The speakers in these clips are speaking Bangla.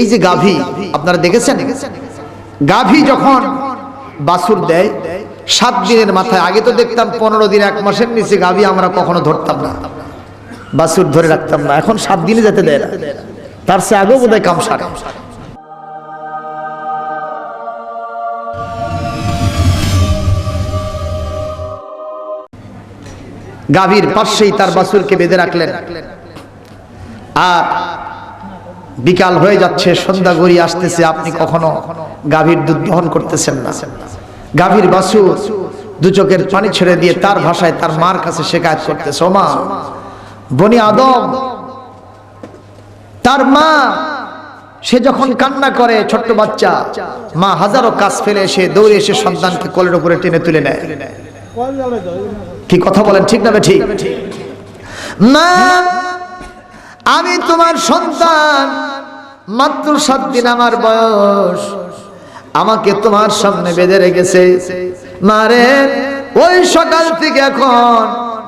এই যে গাভী, আপনারা দেখেছেন? গাভী যখন বাছুর দেয়, সাত দিনের মাথায়, আগে তো দেখতাম পনেরো দিন, এক মাসের নিচে গাভী আমরা কখনো ধরতাম না। বাছুর ধরে রাখতাম না, এখন সাত দিনে যেতে দেয় না। তার সে আগেও বোধ হয় কামসার। গাভীর পাশেই তার বাছুরকে বেঁধে রাখলেন। আর বিকাল হয়ে যাচ্ছে, সন্ধ্যা গড়িয়ে আসতেছে, আপনি কখনো গাভীর দুধ দহন করতেছেন না। গাভীর বাছুর দু চোখের পানি ছেড়ে দিয়ে তার ভাষায় তার মার কাছে শেখায়ত করতেছে ও মা বনি আদম, তার মা, সে যখন কান্না করে ছোট্ট বাচ্চা, মা হাজারো কাজ ফেলে এসে দৌড়ে এসে সন্তানকে কোলের উপরে টেনে তুলে নেয়। কি কথা বলেন, ঠিক না ঠিক? মা, আমি তোমার সন্তান মাত্র সাত দিন আমার বয়স। আমাকে তোমার সামনে বেঁধে রেখেছে। মারে, ওই সকাল থেকে এখন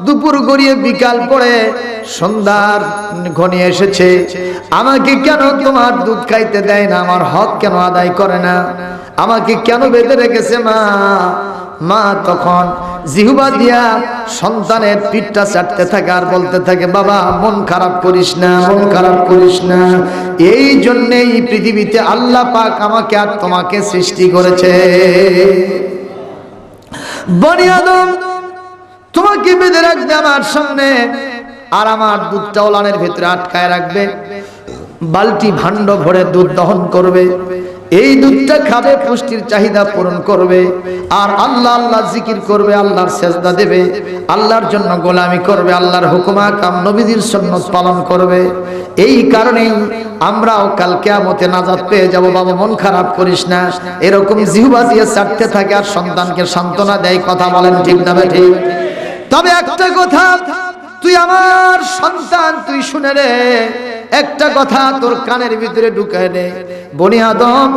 দুপুর গড়িয়ে বিকাল পরে সন্ধ্যার ঘনি এসেছে। আমাকে কেন তোমার দুধ খাইতে দেয় না? আমার হক কেন আদায় করে না? আমাকে কেন বেঁধে রেখেছে মা? মা তখন জিহুবা দিয়া সন্তানের পিঠটা চাটতে থাকে আর বলতে থাকে, বাবা, মন খারাপ করিস না, মন খারাপ করিস না। এই জন্যেই পৃথিবীতে আল্লাহ পাক আমাকে আর তোমাকে সৃষ্টি করেছে। তোমাকে বেঁধে রাখবে আমার সামনে আর আমার দুধটা ওলানের ভিতরে আটকায় রাখবে। বালতি ভাণ্ড ভরে দুধ দহন করবে। এই দুধটা খাবে, পুষ্টির চাহিদা পূরণ করবে। আর আল্লাহ আল্লাহ জিকির করবে, আল্লাহর সেজদা দেবে। আল্লাহর জন্য গোলামি করবে, আল্লাহর হুকুমা কাম নবীজির সন্ন্যত পালন করবে। এই কারণেই আমরাও কাল কেয়ামতে নাজাত পেয়ে যাব। বাবা, মন খারাপ করিস না। এরকম জিহুবা দিয়ে চাটতে থাকে আর সন্তানকে সান্ত্বনা দেয়, কথা বলেন ঠিক না ঠিক তবে একটা কথা, তুই আমার সন্তান, তুই শুনে রে একটা কথা তোর কানের ভিতরে ঢুকায় নে। বনি আদম,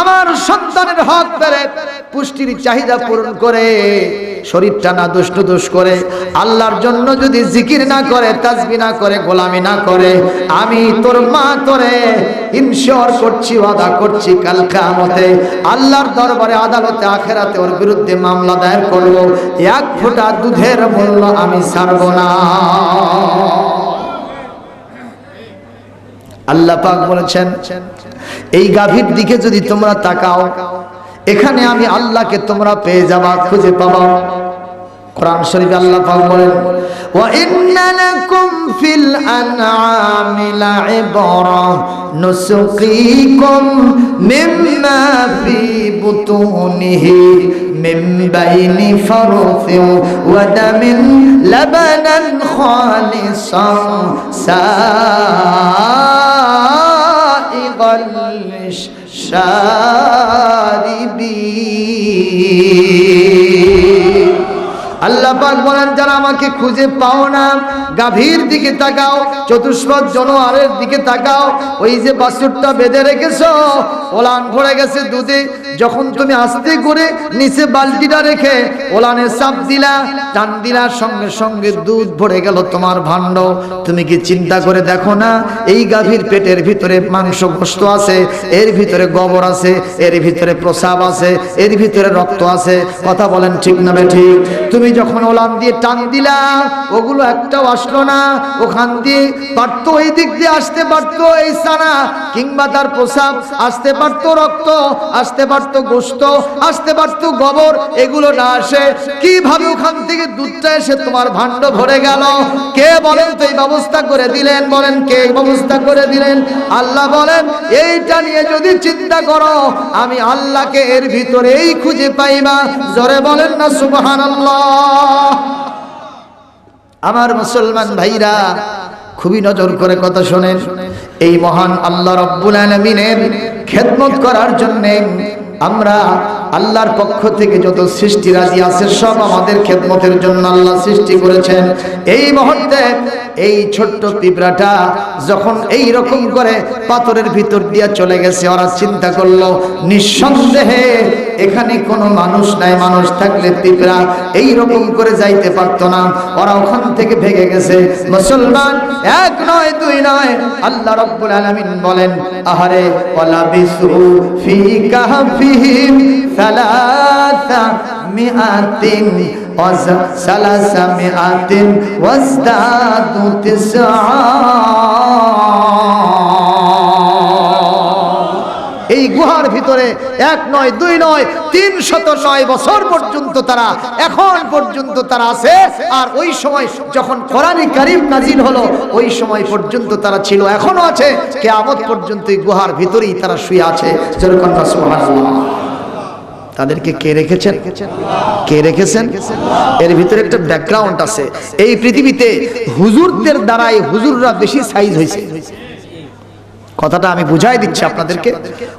আমার সন্তানের হক পেরে পুষ্টির চাহিদা পূরণ করে, শরীরটা না দুষ্ট দোষ করে, আল্লাহর জন্য যদি জিকির না করে, তাজবি না করে, গোলামি না করে, আমি তোর মা তোরে ইনশোর করছি, ওয়াদা করছি কাল কামতে আল্লাহর দরবারে, আদালতে, আখেরাতে ওর বিরুদ্ধে মামলা দায়ের করব। এক ফোঁটা দুধের মূল্য আমি ছাড়ব না। আল্লাহ পাক বলেছেন, এই গাভীর দিকে যদি তোমরা তাকাও, এখানে আমি আল্লাহকে তোমরা পেয়ে যাবা, খুঁজে পাবা। কোরআন শরীফ আল্লাহ পাক বলেন, ওয়া ইন্না লাকুম ফিল আনআমি লাইবরা, নুসুকিকুম মিম্মা ফি বুতুনিহি মিন বাইনি ফারথিন ওয়া দামিন লাবানান খালিসান শারিবিন আল্লাহ পাক বলেন, যারা আমাকে খুঁজে পাও না, গাভীর দিকে তাকাও, চতুষ্পদ জনোয়ারের দিকে তাকাও, ওই যে বাসুরটা বেঁধে রেখেছো ওলান ভরে গেছে দুধে। যখন তুমি আস্তে করে নিচে বালতিটা রেখে ওলানে চাপ দিলা, টান দিলার সঙ্গে সঙ্গে দুধ ভরে গেল তোমার ভাণ্ড। তুমি কি চিন্তা করে দেখো না, এই গাভীর পেটের ভিতরে মাংস গোস্ত আছে, এর ভিতরে গোবর আছে, এর ভিতরে প্রসাব আছে, এর ভিতরে রক্ত আছে। কথা বলেন ঠিক না ঠিক তুমি যখন ওলান দিয়ে টান দিলা, ওগুলো একটাও আসলো না। ওখান দিয়ে পারতো এই দিক দিয়ে আসতে পারতো এই সানা, কিংবা তার প্রসাব আসতে পারতো রক্ত, আসতে পারতো গোস্ত, আসতে পারতো গোবর, এগুলো না আসে। কীভাবে ওখান থেকে দুধটা এসে তোমার ভাণ্ড ভরে গেল? কে বলেন তো এই ব্যবস্থা করে দিলেন? বলেন কে এই ব্যবস্থা করে দিলেন? আল্লাহ বলেন, এইটা নিয়ে যদি চিন্তা করো, আমি আল্লাহকে এর ভিতরেই খুঁজে পাইবা জোরে বলেন না সুবহান আমার মুসলমান ভাইরা, খুবই নজর করে কথা শোনেন। এই মহান আল্লাহ রব্বুল আলমিনের খেদমত করার জন্যে আমরা আল্লাহর পক্ষ থেকে যত সৃষ্টি রাজি আছে, সব আমাদের খেদমতের জন্য আল্লাহ সৃষ্টি করেছেন। এই মুহূর্তে এই ছোট্ট পিঁপড়াটা যখন এই রকম করে পাথরের ভিতর দিয়ে চলে গেছে, ওরা চিন্তা করল, নিঃসন্দেহে এখানে কোনো মানুষ নাই, মানুষ থাকলে পিঁপড়া এই রকম করে যাইতে পারতো না। ওরা ওখান থেকে ভেগে গেছে। মুসলমান এক নয়, দুই নয়, আল্লাহ রব্বুল আলামিন বলেন, আহারে ওয়ালা বিসু ফি কাহফিহিম সালাসা মিআতিন সালাসা মিআতিন, ওয়াজদাদু তিসআ। এই গুহার ভিতরে এক নয়, দুই নয়, তিন শত নয় বছর পর্যন্ত তারা, এখন পর্যন্ত তারা আছে। আর ওই সময় যখন কোরআন কারিম নাজিল হলো, ওই সময় পর্যন্ত তারা ছিল, এখনও আছে। কেয়ামত পর্যন্ত এই গুহার ভিতরেই তারা শুয়ে আছে। তাদেরকে কে রেখেছেন? কে রেখেছেন? এর ভিতরে একটা ব্যাকগ্রাউন্ড আছে। এই পৃথিবীতে হুজুরদের দ্বারাই হুজুররা বেশি সাইজ হয়েছে। কথাটা আমি বুঝাই দিচ্ছি আপনাদেরকে।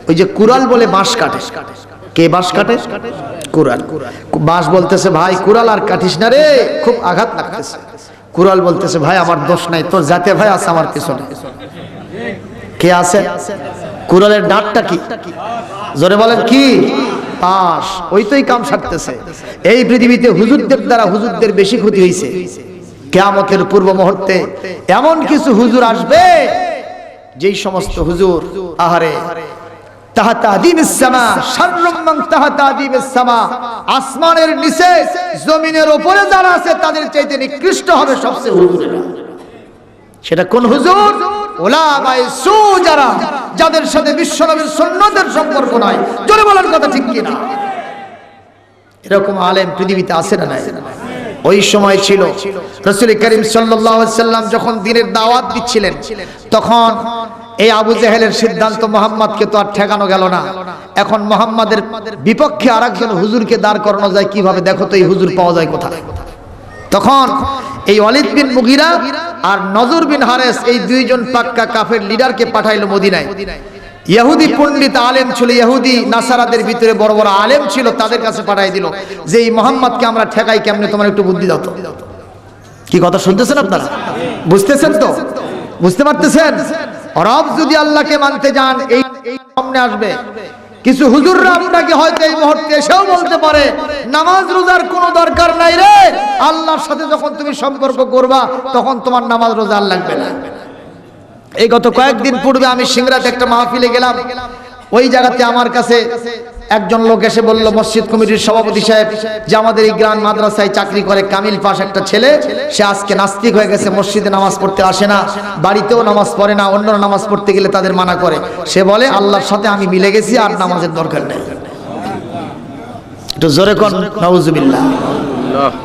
ওই যে কুরাল বলে বাঁশ কাটে। কে বাঁশ কাটে? কুরাল বাঁশ বলতেছে, ভাই কুরাল আর কাটিস না রে। খুব আঘাত লাগতেছে। কুরাল বলতেছে, ভাই, আমার দোষ নাই। তোর জাতে ভাই আছে আমার পিছনে। কে আছে? কুরালের ডাঁটটা কি? জোরে বলেন, কি? পাশ ওই তোই কাম সারতেছে। এই পৃথিবীতে হুজুরদের দ্বারা হুজুরদের বেশি ক্ষতি হয়েছে কেয়ামতের পূর্ব মুহূর্তে এমন কিছু হুজুর আসবে যেই সমস্ত হুজুর আহারে আসমানের নিচে জমিনের যারা আছে তাদের চাইতে নিকৃষ্ট হবে সবচেয়ে হুজুরেরা সেটা কোন হুজুর? ওলামায়ে সু যারা যাদের সাথে বিশ্বনবীর সুন্নতের সম্পর্ক নাই। জোরে বলার কথা ঠিক কিনা? এরকম আলেম পৃথিবীতে আছে না নাই? ওই সময় ছিল। রসুল করিম সাল্লাম যখন দিনের দাওয়াত দিচ্ছিলেন, তখন এই আবু জেহেলের সিদ্ধান্ত মোহাম্মদকে তো আর ঠেকানো গেল না। এখন মোহাম্মদের বিপক্ষে আর একজন হুজুরকে দাঁড় করানো যায় কীভাবে? দেখো তো এই হুজুর পাওয়া যায় কোথায়? তখন এই অলিদ বিন মুগিরা আর নজর বিন হারেস এই দুইজন পাক্কা কাফের লিডারকে পাঠাইলো মদিনায়। ইহুদি পণ্ডিত আলেম ছিল, ইহুদি নাসারাদের ভিতরে বড় বড় আলেম ছিল, তাদের কাছে পাঠাই দিল যে, এই মোহাম্মদকে আমরা ঠেকাই কেমনে? তোমার একটু বুদ্ধি দাও তো। কি কথা শুনতেছেন আপনারা? বুঝতেছেন তো? বুঝতে পারতেছেন? রব যদি আল্লাহকে মানতে যান, এই সামনে আসবে। কিছু হুজুররা আপনাকে হয়তো এই মুহূর্তে এসেও বলতে পারে, নামাজ রোজার কোনো দরকার নাই রে। আল্লাহর সাথে যখন তুমি সম্পর্ক করবা, তখন তোমার নামাজ রোজা লাগবে না। এই গত কয়েকদিন পূর্বে আমি সিংরাতে একটা মাহফিলে গেলাম। ওই জায়গাতে আমার কাছে একজন লোক এসে বলল, মসজিদ কমিটির সভাপতি সাহেব, যে আমাদের এই গ্রাম মাদ্রাসায় চাকরি করে কামিল পাশ একটা ছেলে, সে আজকে নাস্তিক হয়ে গেছে, মসজিদে নামাজ পড়তে আসে না, বাড়িতেও নামাজ পড়ে না, অন্য নামাজ পড়তে গেলে তাদের মানা করে। সে বলে, আল্লাহর সাথে আমি মিলে গেছি, আর নামাজের দরকার নেই। একটু জোরে কন নওজুবিল্লাহ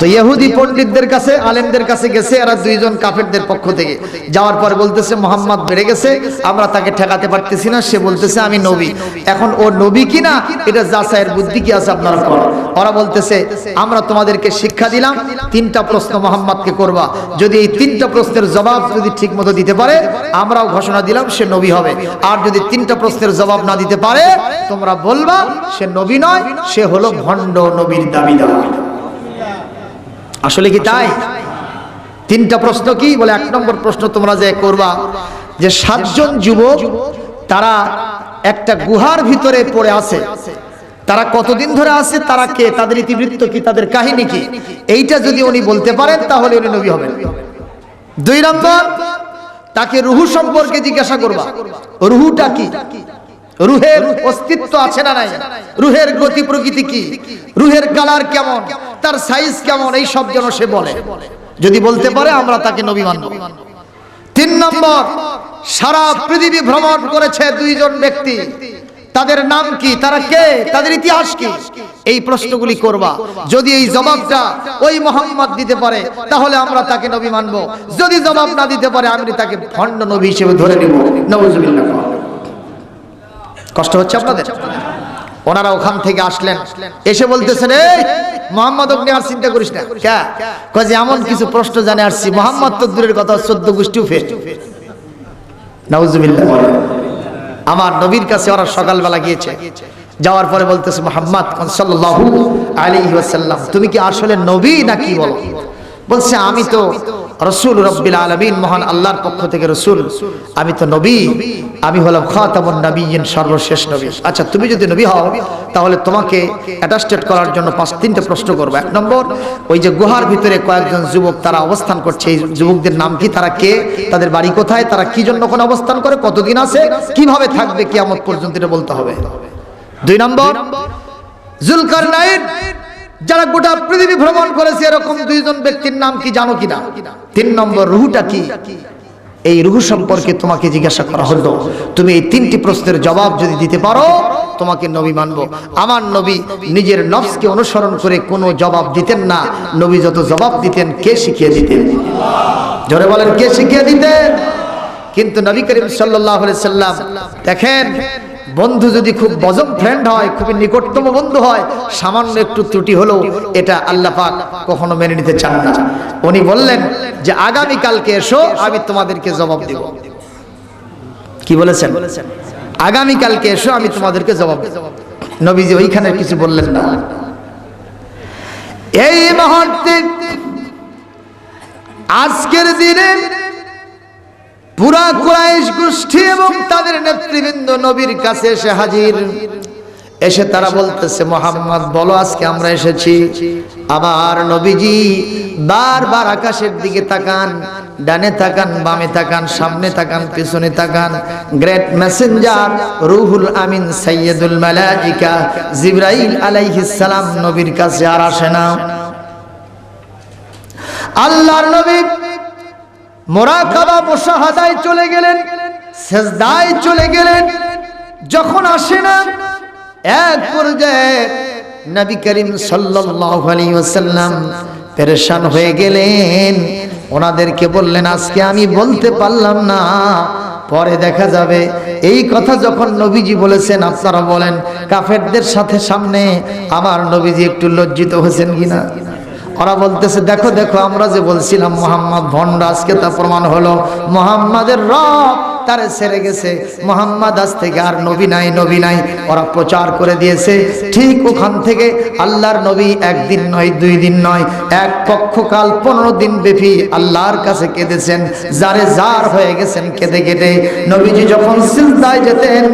তো ইহুদি পণ্ডিতদের কাছে, আলেমদের কাছে গেছে, এরা দুইজন কাফেরদের পক্ষ থেকে। যাওয়ার পর বলতেছে, মোহাম্মদ বেড়ে গেছে, আমরা তাকে ঠেকাতে পারতেছি না। সে বলতেছে, আমি নবী। এখন ও নবী কিনা এটা যাচাইয়ের বুদ্ধি কি আছে আপনারা কর ওরা বলতেছে, আমরা তোমাদেরকে শিক্ষা দিলাম, তিনটা প্রশ্ন মোহাম্মদকে করবা। যদি এই তিনটা প্রশ্নের জবাব যদি ঠিক মতো দিতে পারে, আমরাও ঘোষণা দিলাম সে নবী হবে। আর যদি তিনটা প্রশ্নের জবাব না দিতে পারে, তোমরা বলবা সে নবী নয়, সে হলো ভণ্ড নবীর দাবিদার। আসলে কি তাই? তিনটা প্রশ্ন কি? বলে এক নম্বর প্রশ্ন তোমরা যে করবা যে সাতজন যুবক, তারা একটা গুহার ভিতরে পড়ে আছে। তারা কতদিন ধরে আছে? তারা কে? তাদের ইতিবৃত্ত কি? তাদের কাহিনী কি? এইটা যদি উনি বলতে পারেন, তাহলে উনি নবী হবেন। দুই নম্বর, তাকে রুহু সম্পর্কে জিজ্ঞাসা করবা। রুহুটা কি? রুহের অস্তিত্ব আছে না নাই? রুহের গতি প্রকৃতি কি? রুহের কালার কেমন? তার সাইজ কেমন, এই সব যেন সে বলে। যদি বলতে পারে, আমরা তাকে নবী মানব। তিন নম্বর, সারা পৃথিবী ভ্রমণ করেছে দুইজন ব্যক্তি। তাদের নাম কি? তারা কে? তাদের ইতিহাস কি? এই প্রশ্নগুলি করবা। যদি এই জবাবটা ওই মোহাম্মদ দিতে পারে, তাহলে আমরা তাকে নবী মানব। যদি জবাব না দিতে পারে আমি তাকে ভণ্ড নবী হিসেবে ধরে নিব। নবজুবিল্লাহ। কষ্ট হচ্ছে আপনাদের? ওনারা ওখান থেকে আসলেন। এসে বলতেছেন, এই, মোহাম্মদ অগ্নি, আর চিন্তা করিস না। কয় যে, এমন কিছু প্রশ্ন জানে আসছি। মোহাম্মদ তো দূরের কথা, চোদ্দ গোষ্ঠীও ফের নাউজুবিল্লাহ। আমার নবীর কাছে ওরা সকালবেলা গিয়েছে। যাওয়ার পরে বলতেছে, মোহাম্মদ ওয়াসাল্লাম, তুমি কি আসলে নবী নাকি বলো? বলছে, আমি তো রসুল রব্বিল আলমিন মহান আল্লাহর পক্ষ থেকে রসুল, আমি তো নবী, আমি হলাম খাতামুন নবীন সর্বশেষ নবী। আচ্ছা তুমি যদি নবী হও, তাহলে তোমাকে অ্যাটাস্টেড করার জন্য পাঁচ, তিনটে প্রশ্ন করব। এক নম্বর, ওই যে গুহার ভিতরে কয়েকজন যুবক তারা অবস্থান করছে, এই যুবকদের নাম কি, তারা কে, তাদের বাড়ি কোথায়, তারা কি জন্য কোন অবস্থান করে, কতদিন আছে, কীভাবে থাকবে, কিয়ামত পর্যন্ত এটা বলতে হবে। দুই নম্বর জুলকার যারা গোটা পৃথিবী ভ্রমণ করেছে, এরকম দুইজন ব্যক্তির নাম কি জানো কিনা? তিন নম্বর রুহুটা কি? এই রুহু সম্পর্কে তোমাকে জিজ্ঞাসা করা হলো। তুমি এই তিনটি প্রশ্নের জবাব যদি দিতে পারো, তোমাকে নবী মানব। আমার নবী নিজের নফসকে অনুসরণ করে কোনো জবাব দিতেন না। নবী যত জবাব দিতেন, কে শিখিয়ে দিতেন? জোরে বলেন, কে শিখিয়ে দিতেন? কিন্তু নবী করিম সাল্লাহ সাল্লাম, দেখেন বন্ধু যদি খুব বজম ফ্রেন্ড হয়, খুবই নিকটতম বন্ধু হয়, সামান্য একটু ত্রুটি হলেও এটা আল্লাহ পাক কখনো মেনে নিতে চান না। উনি বললেন যে আগামী কালকে এসো, আমি তোমাদেরকে জবাব দেব। কি বলেছেন? আগামী কালকে এসো, আমি তোমাদেরকে জবাব নবীজি ওইখানে কিছু বললেন না। এই মুহূর্তে আজকের দিনে পুরা কুরাইশ গোষ্ঠী এবং তাদের নেতৃবৃন্দ নবীর কাছে এসে হাজির। এসে তারা বলতেছে, মোহাম্মদ, বলো আজকে আমরা এসেছি। আবার নবীজি বারবার আকাশের দিকে তাকান, ডানে তাকান, বামে তাকান, সামনে তাকান, পিছনে তাকান। গ্রেট মেসেঞ্জার রুহুল আমিন সৈয়দুল মালাইকা জিব্রাইল আলাইহিস সালাম নবীর কাছে আর আসে না। আল্লাহর নবী মোরাকাবা মোশাহাদায় চলে গেলেন, সেজদায় চলে গেলেন। যখন আসে না, এক পর্যায়ে নবী করিম সাল্লাল্লাহু আলাইহি ওয়াসাল্লাম পেরেশান হয়ে গেলেন। ওনাদেরকে বললেন, আজকে আমি বলতে পারলাম না, পরে দেখা যাবে। এই কথা যখন নবীজি বলেছেন, আপনারা বলেন, কাফেরদের সাথে সামনে আমার নবীজি একটু লজ্জিত হয়েছেন কিনা? ওরা বলতেছে, দেখো দেখো, আমরা যে বলছিলাম, মোহাম্মদ ভণ্ড আজকে তা প্রমাণ হলো, মোহাম্মদের রব তারে ছেড়ে গেছে। মোহাম্মদ আজ থেকে আর নবী নাই নবী নাই। ওরা প্রচার করে দিয়েছে। ঠিক ওখান থেকে আল্লাহর নবী একদিন নয়, দুই দিন নয়, এক পক্ষকাল পনেরো দিন ব্যাপী আল্লাহর কাছে কেঁদেছেন। যারে জার হয়ে গেছেন কেঁদে কেটে। নবীজি যখন সিলদায় যেতেন,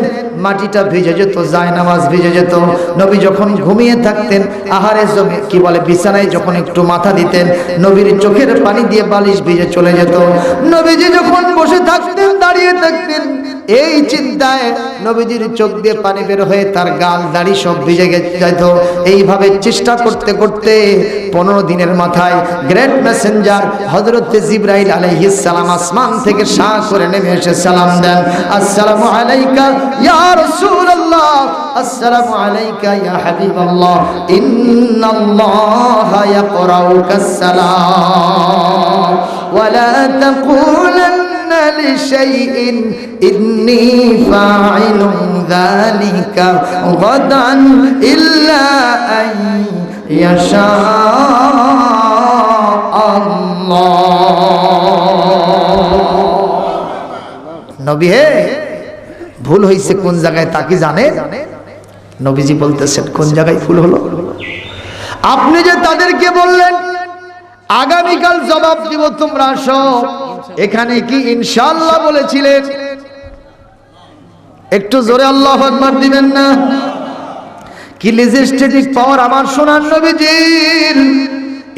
মাটিটা ভিজে যেত যায় নামাজ ভিজে যেত। নবী যখন ঘুমিয়ে থাকতেন, আহারে জমি, কি বলে, বিছানায় যখন একটু মাথা দিতেন, নবীর চোখের পানি দিয়ে বালিশ ভিজে চলে যেত। নবীজি যখন বসে থাকতেন, দাঁড়িয়ে থাকতেন এই চিন্তায় নবীজির চোখ দিয়ে পানি বের হয়ে তার গাল, দাড়ি সব ভিজে যেত। এইভাবে চেষ্টা করতে করতে পনেরো দিনের মাথায় গ্রেট মেসেঞ্জার হজরত জিব্রাইল সালাম আসমান থেকে শাহ করে নেমে এসে সালাম দেন। আসসালামু আলাইকা ইয়া রাসূলুল্লাহ তাকুলান্না লিশাইইন ইন্নী ফাইলুন যালিকা গাদান ইল্লা আন ইয়াশা নবী হে, ভুল হয়েছে কোন জায়গায় তা কি জানে নবীজি বলতেছেন, কোন জায়গায় ভুল হলো? আপনি যে তাদেরকে বললেন, আগামীকাল জবাব দিব, তোমরা আসো। এখানে কি ইনশাল্লাহ বলেছিলেন? একটু জোরে আল্লাহ আকবার দিবেন না? কি লিজিস্টেটিক পাওয়ার আমার সোনার নবীজির?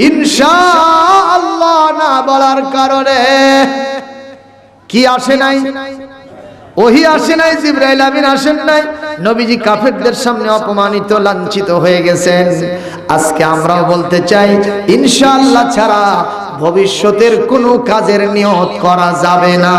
ইনশাআল্লাহ না বলার কারণে। কি আসে নাই? ওহি আসে নাই, জিব্রাইল আমিন আসেন নাই। নবীজি কাফেরদের সামনে অপমানিত, লাঞ্ছিত হয়ে গেছেন। আজকে আমরাও বলতে চাই, ইনশাআল্লাহ ছাড়া ভবিষ্যতের কোনো কাজের নিয়ত করা যাবে না।